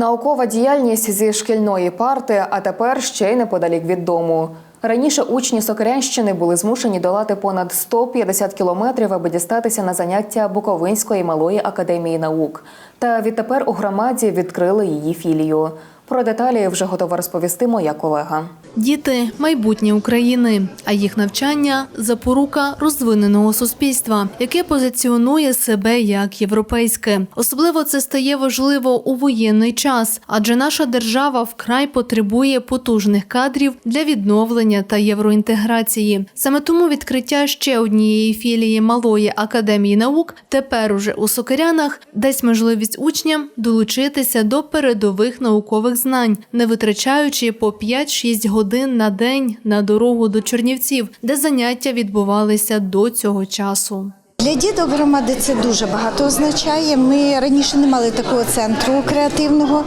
Наукова діяльність зі шкільної парти, а тепер ще й неподалік від дому. Раніше учні Сокирянщини були змушені долати понад 150 кілометрів, аби дістатися на заняття Буковинської малої академії наук. Та відтепер у громаді відкрили її філію. Про деталі вже готова розповісти моя колега. Діти майбутнє України, а їх навчання запорука розвиненого суспільства, яке позиціонує себе як європейське. Особливо це стає важливо у воєнний час, адже наша держава вкрай потребує потужних кадрів для відновлення та євроінтеграції. Саме тому відкриття ще однієї філії малої академії наук тепер уже у Сокирянах дасть можливість учням долучитися до передових наукових знань, не витрачаючи по 5-6 годин на день на дорогу до Чернівців, де заняття відбувалися до цього часу. Для діток громади це дуже багато означає. Ми раніше не мали такого центру креативного,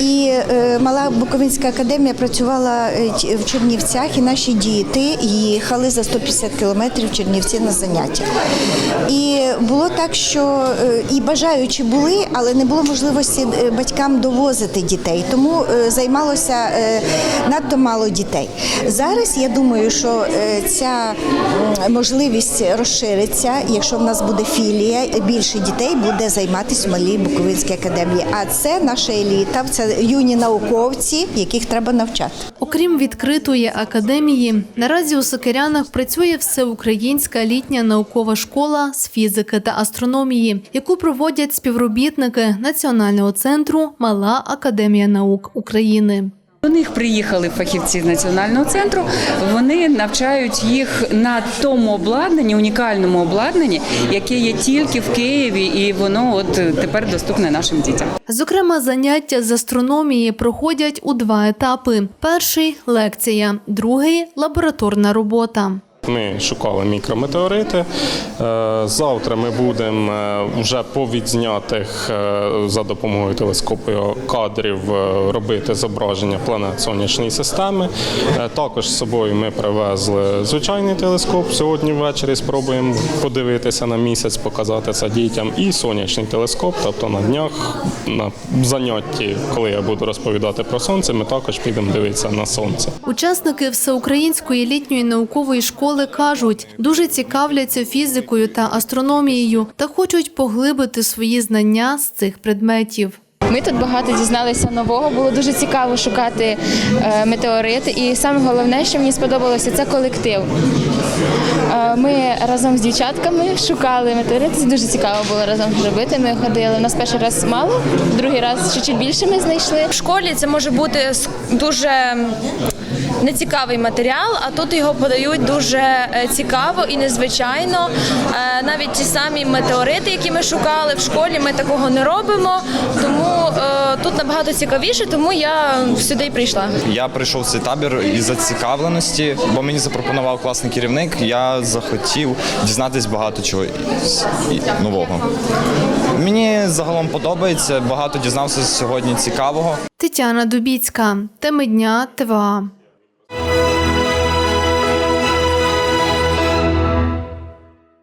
і е, мала Буковинська академія працювала е, в Чернівцях, і наші діти їхали за 150 кілометрів Чернівці на заняття. І було так, що е, і бажаючі були, але не було можливості батькам довозити дітей, тому займалося надто мало дітей. Зараз я думаю, що ця можливість розшириться, якщо в нас буде філія, більше дітей буде займатися в малій Буковинській академії. А це наша еліта, це юні науковці, яких треба навчати. Окрім відкритої академії, наразі у Сокирянах працює всеукраїнська літня наукова школа з фізики та астрономії, яку проводять співробітники Національного центру Мала Академія наук України. До них приїхали фахівці з національного центру. Вони навчають їх на тому обладнанні, унікальному обладнанні, яке є тільки в Києві, і воно от тепер доступне нашим дітям. Зокрема, заняття з астрономії проходять у два етапи: перший лекція, другий лабораторна робота. Ми шукали мікрометеорити. Е, Завтра ми будемо е, вже по відзнятих е, за допомогою телескопу кадрів робити зображення планет сонячної системи. Також з собою ми привезли звичайний телескоп. Сьогодні ввечері спробуємо подивитися на місяць, показати це дітям. І сонячний телескоп. Тобто на днях на занятті, коли я буду розповідати про сонце, ми також підемо дивитися на сонце. Учасники всеукраїнської літньої наукової школи кажуть, дуже цікавляться фізикою та астрономією та хочуть поглибити свої знання з цих предметів. Ми тут багато дізналися нового. Було дуже цікаво шукати е, метеорити. І саме головне, що мені сподобалося, це колектив. Е, Ми разом з дівчатками шукали метеорити. Це дуже цікаво було разом робити. Ми ходили. У нас перший раз мало, другий раз чуть-чуть більше ми знайшли. В школі це може бути дуже нецікавий матеріал, а тут його подають дуже е, цікаво і незвичайно. Е, Навіть ті самі метеорити, які ми шукали в школі, ми такого не робимо. Тому е, тут набагато цікавіше, тому я сюди й прийшла. Я прийшов в цей табір із зацікавленості, бо мені запропонував класний керівник. Я захотів дізнатись багато чого нового. Мені загалом подобається, багато дізнався сьогодні цікавого. Тетяна Дубіцька, теми дня ТВА.